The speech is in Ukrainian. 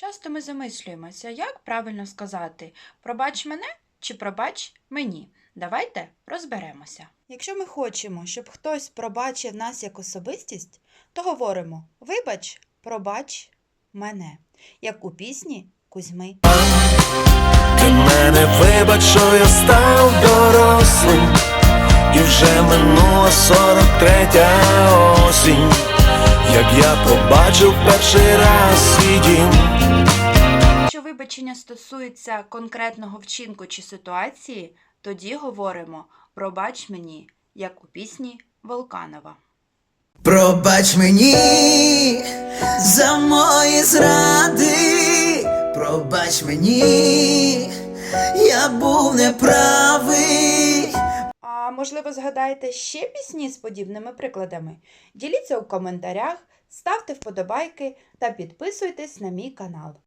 Часто ми замислюємося, як правильно сказати пробач мене чи пробач мені. Давайте розберемося. Якщо ми хочемо, щоб хтось пробачив нас як особистість, то говоримо вибач, пробач мене, як у пісні Кузьми. Ти мене вибач, що я став дорослим, і вже минула сорок третя осінь, як я побачив перший раз свій дім. Якщо стосується конкретного вчинку чи ситуації, тоді говоримо пробач мені, як у пісні Волканова. Пробач мені за мої зради, пробач мені, я був неправий. А можливо, згадаєте ще пісні з подібними прикладами? Діліться у коментарях, ставте вподобайки та підписуйтесь на мій канал.